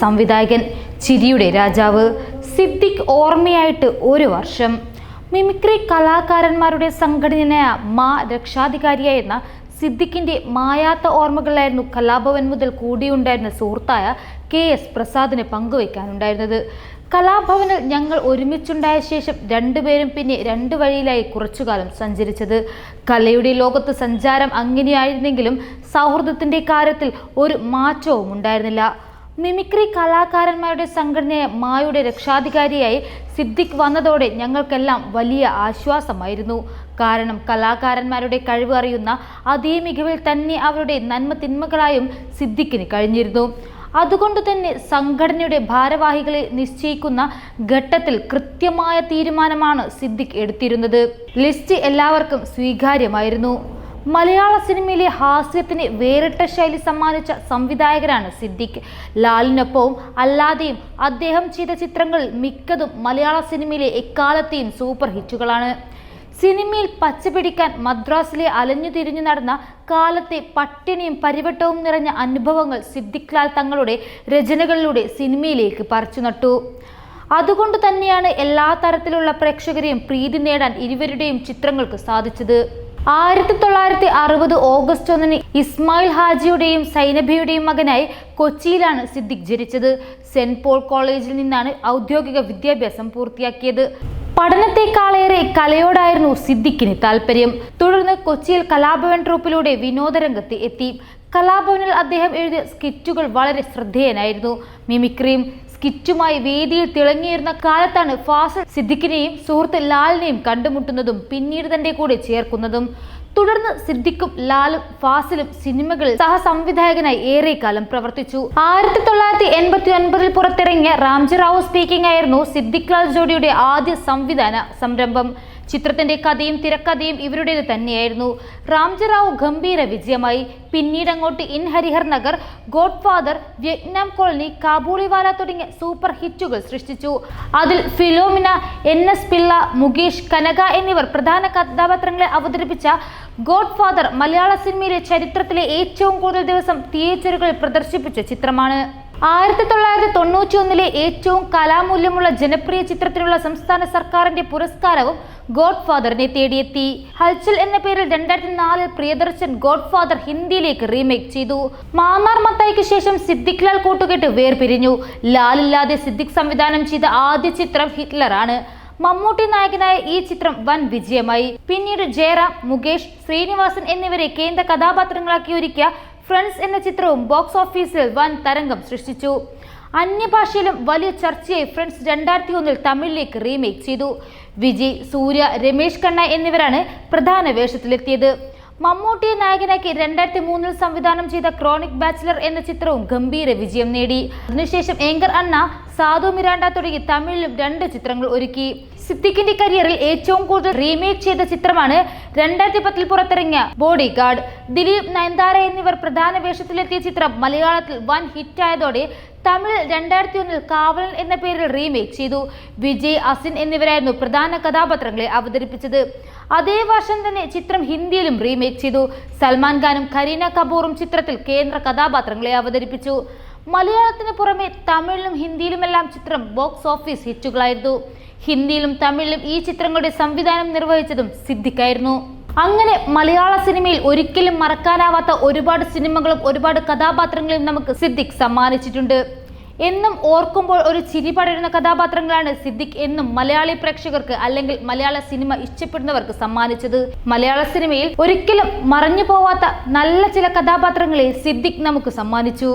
സംവിധായകൻ ചിരിയുടെ രാജാവ് സിദ്ദിഖ് ഓർമ്മയായിട്ട് ഒരു വർഷം. മിമിക്രി കലാകാരന്മാരുടെ സംഘടനയായ മാ രക്ഷാധികാരിയായിരുന്ന സിദ്ദിഖിന്റെ മായാത്ത ഓർമ്മകളായിരുന്നു കലാഭവൻ മുതൽ കൂടിയുണ്ടായിരുന്ന സുഹൃത്തായ കെ എസ് പ്രസാദിന് പങ്കുവയ്ക്കാനുണ്ടായിരുന്നത്. കലാഭവനിൽ ഞങ്ങൾ ഒരുമിച്ചുണ്ടായ ശേഷം രണ്ടുപേരും പിന്നെ രണ്ട് വഴിയിലായി കുറച്ചുകാലം സഞ്ചരിച്ചത്. കലയുടെ ലോകത്ത് സഞ്ചാരം അങ്ങനെയായിരുന്നെങ്കിലും സൗഹൃദത്തിന്റെ കാര്യത്തിൽ ഒരു മാറ്റവും ഉണ്ടായിരുന്നില്ല മിമിക്രി കലാകാരന്മാരുടെ സംഘടനയായ മായുടെ രക്ഷാധികാരിയായി സിദ്ദിഖ് വന്നതോടെ ഞങ്ങൾക്കെല്ലാം വലിയ ആശ്വാസമായിരുന്നു. കാരണം കലാകാരന്മാരുടെ കഴിവ് അറിയുന്ന അതേ മികവിൽ തന്നെ അവരുടെ നന്മ തിന്മകളായും സിദ്ദിഖിന് കഴിഞ്ഞിരുന്നു. അതുകൊണ്ട് തന്നെ സംഘടനയുടെ ഭാരവാഹികളെ നിശ്ചയിക്കുന്ന ഘട്ടത്തിൽ കൃത്യമായ തീരുമാനമാണ് സിദ്ദിഖ് എടുത്തിരുന്നത്. ലിസ്റ്റ് എല്ലാവർക്കും സ്വീകാര്യമായിരുന്നു. മലയാള സിനിമയിലെ ഹാസ്യത്തിന് വേറിട്ട ശൈലി സമ്മാനിച്ച സംവിധായകരാണ് സിദ്ദിഖ്. ലാലിനൊപ്പവും അല്ലാതെയും അദ്ദേഹം ചെയ്ത ചിത്രങ്ങളിൽ മിക്കതും മലയാള സിനിമയിലെ എക്കാലത്തെയും സൂപ്പർ ഹിറ്റുകളാണ്. സിനിമയിൽ പച്ചപിടിക്കാൻ മദ്രാസിലെ അലഞ്ഞു തിരിഞ്ഞു നടന്ന കാലത്തെ പട്ടിണിയും പരിവട്ടവും നിറഞ്ഞ അനുഭവങ്ങൾ സിദ്ദിഖ് ലാൽ തങ്ങളുടെ രചനകളിലൂടെ സിനിമയിലേക്ക് പറിച്ചു നട്ടു. അതുകൊണ്ട് തന്നെയാണ് എല്ലാ തരത്തിലുള്ള പ്രേക്ഷകരെയും പ്രീതി നേടാൻ ഇരുവരുടെയും ചിത്രങ്ങൾക്ക് സാധിച്ചത്. ആയിരത്തി തൊള്ളായിരത്തി അറുപത് ഓഗസ്റ്റ് ഒന്നിന് ഇസ്മായിൽ ഹാജിയുടെയും സൈനബിയുടെയും മകനായി കൊച്ചിയിലാണ് സിദ്ദിഖ് ജനിച്ചത്. സെന്റ് പോൾ കോളേജിൽ നിന്നാണ് ഔദ്യോഗിക വിദ്യാഭ്യാസം പൂർത്തിയാക്കിയത്. പഠനത്തെക്കാളേറെ കലയോടായിരുന്നു സിദ്ദിഖിന് താല്പര്യം തുടർന്ന് കൊച്ചിയിൽ കലാഭവൻ ട്രൂപ്പിലൂടെ വിനോദരംഗത്ത് എത്തി. കലാഭവനിൽ അദ്ദേഹം എഴുതിയ സ്കിറ്റുകൾ വളരെ ശ്രദ്ധേയനായിരുന്നു. മിമിക്രിയും സ്കിറ്റുമായി വേദിയിൽ തിളങ്ങിയിരുന്ന കാലത്താണ് ഫാസൽ സിദ്ദിഖിനെയും സുഹൃത്ത് ലാലിനെയും കണ്ടുമുട്ടുന്നതും പിന്നീട് തന്റെ കൂടെ ചേർക്കുന്നതും. തുടർന്ന് സിദ്ദിഖും ലാലും ഫാസിലും സിനിമകളിൽ സഹസംവിധായകനായി ഏറെക്കാലം പ്രവർത്തിച്ചു. ആയിരത്തി തൊള്ളായിരത്തി എൺപത്തി ഒൻപതിൽ പുറത്തിറങ്ങിയ റാംജി റാവു സ്പീക്കിംഗ് ആയിരുന്നു സിദ്ദിഖ് ലാൽ ജോഡിയുടെ ആദ്യ സംവിധാന സംരംഭം. ചിത്രത്തിന്റെ കഥയും തിരക്കഥയും ഇവരുടേത് തന്നെയായിരുന്നു. റാംജറാവു ഗംഭീര വിജയമായി. പിന്നീട് അങ്ങോട്ട് in Harihar Nagar godfather Vietnam colony Kabuliwala തുടങ്ങിയ സൂപ്പർ ഹിറ്റുകൾ സൃഷ്ടിച്ചു. അതിൽ ഫിലോമിന എൻ എസ് പിള്ള മുകേഷ് കനക എന്നിവർ പ്രധാന കഥാപാത്രങ്ങളെ അവതരിപ്പിച്ച ഗോഡ് ഫാദർ മലയാള സിനിമയിലെ ചരിത്രത്തിലെ ഏറ്റവും കൂടുതൽ ദിവസം തിയേറ്ററുകളിൽ പ്രദർശിപ്പിച്ച ചിത്രമാണ്. ആയിരത്തി തൊള്ളായിരത്തി തൊണ്ണൂറ്റി ഒന്നിലെ ഏറ്റവും കലാമൂല്യമുള്ള ജനപ്രിയ ചിത്രത്തിനുള്ള സംസ്ഥാന സർക്കാരിന്റെ പുരസ്കാരവും ഗോഡ് ഫാദറിനെ തേടിയെത്തി. ഹൽച്ചൽ എന്ന പേരിൽ രണ്ടായിരത്തി നാലിൽ പ്രിയദർശൻ ഗോഡ് ഫാദർ ഹിന്ദിയിലേക്ക് റീമേക്ക് ചെയ്തു. മാന്നാർ മത്തായിക്ക് ശേഷം സിദ്ദിഖ് ലാൽ കൂട്ടുകെട്ട് വേർപിരിഞ്ഞു. ലാലില്ലാതെ സിദ്ദിഖ് സംവിധാനം ചെയ്ത ആദ്യ ചിത്രം ഹിറ്റ്ലറാണ്. മമ്മൂട്ടി നായകനായ ഈ ചിത്രം വൻ വിജയമായി. പിന്നീട് ജയറാം മുകേഷ് ശ്രീനിവാസൻ എന്നിവരെ കേന്ദ്ര കഥാപാത്രങ്ങളാക്കി ഒരുക്കിയ ഫ്രണ്ട്സ് എന്ന ചിത്രവും ബോക്സ് ഓഫീസിൽ വൻ തരംഗം സൃഷ്ടിച്ചു. അന്യഭാഷയിലും വലിയ ചർച്ചയായി ഫ്രണ്ട്സ് രണ്ടായിരത്തി ഒന്നിൽ തമിഴിലേക്ക് റീമേക്ക് ചെയ്തു. വിജി സൂര്യ രമേശ് കണ്ണ എന്നിവരാണ് പ്രധാന വേഷത്തിലെത്തിയത്. മമ്മൂട്ടിയെ നായകനാക്കി രണ്ടായിരത്തി മൂന്നിൽ സംവിധാനം ചെയ്ത ക്രോണിക് ബാച്ചിലർ എന്ന ചിത്രവും ഗംഭീര വിജയം നേടി. അതിനുശേഷം ഏങ്കർ അണ്ണ സാധു മിരാണ്ട തുടങ്ങി തമിഴിലും രണ്ട് ചിത്രങ്ങൾ ഒരുക്കി. സിദ്ദിഖിന്റെ കരിയറിൽ ഏറ്റവും കൂടുതൽ റീമേക്ക് ചെയ്ത ചിത്രമാണ് രണ്ടായിരത്തി പത്തിൽ പുറത്തിറങ്ങിയ ബോഡി ഗാർഡ് ദിലീപ് നയൻതാര എന്നിവർ പ്രധാന വേഷത്തിലെത്തിയ ചിത്രം മലയാളത്തിൽ വൻ ഹിറ്റായതോടെ തമിഴിൽ രണ്ടായിരത്തി ഒന്നിൽ കാവലൻ എന്ന പേരിൽ റീമേക്ക് ചെയ്തു. വിജയ് അസിൻ എന്നിവരായിരുന്നു പ്രധാന കഥാപാത്രങ്ങളെ അവതരിപ്പിച്ചത്. അതേ വർഷം തന്നെ ചിത്രം ഹിന്ദിയിലും റീമേക്ക് ചെയ്തു. സൽമാൻ ഖാനും കരീന കപൂറും ചിത്രത്തിൽ കേന്ദ്ര കഥാപാത്രങ്ങളെ അവതരിപ്പിച്ചു. മലയാളത്തിന് പുറമെ തമിഴിലും ഹിന്ദിയിലുമെല്ലാം ചിത്രം ബോക്സ് ഓഫീസ് ഹിറ്റുകളായിരുന്നു. ഹിന്ദിയിലും തമിഴിലും ഈ ചിത്രങ്ങളുടെ സംവിധാനം നിർവഹിച്ചതും സിദ്ദിഖായിരുന്നു. അങ്ങനെ മലയാള സിനിമയിൽ ഒരിക്കലും മറക്കാനാവാത്ത ഒരുപാട് സിനിമകളും ഒരുപാട് കഥാപാത്രങ്ങളും നമുക്ക് സിദ്ദിഖ് സമ്മാനിച്ചിട്ടുണ്ട്. എന്നും ഓർക്കുമ്പോൾ ഒരു ചിരി പടരുന്ന കഥാപാത്രങ്ങളാണ് സിദ്ദിഖ് എന്നും മലയാളി പ്രേക്ഷകർക്ക് അല്ലെങ്കിൽ മലയാള സിനിമ ഇഷ്ടപ്പെടുന്നവർക്ക് സമ്മാനിച്ചത്. മലയാള സിനിമയിൽ ഒരിക്കലും മറഞ്ഞു പോവാത്ത നല്ല ചില കഥാപാത്രങ്ങളെ സിദ്ദിഖ് നമുക്ക് സമ്മാനിച്ചു.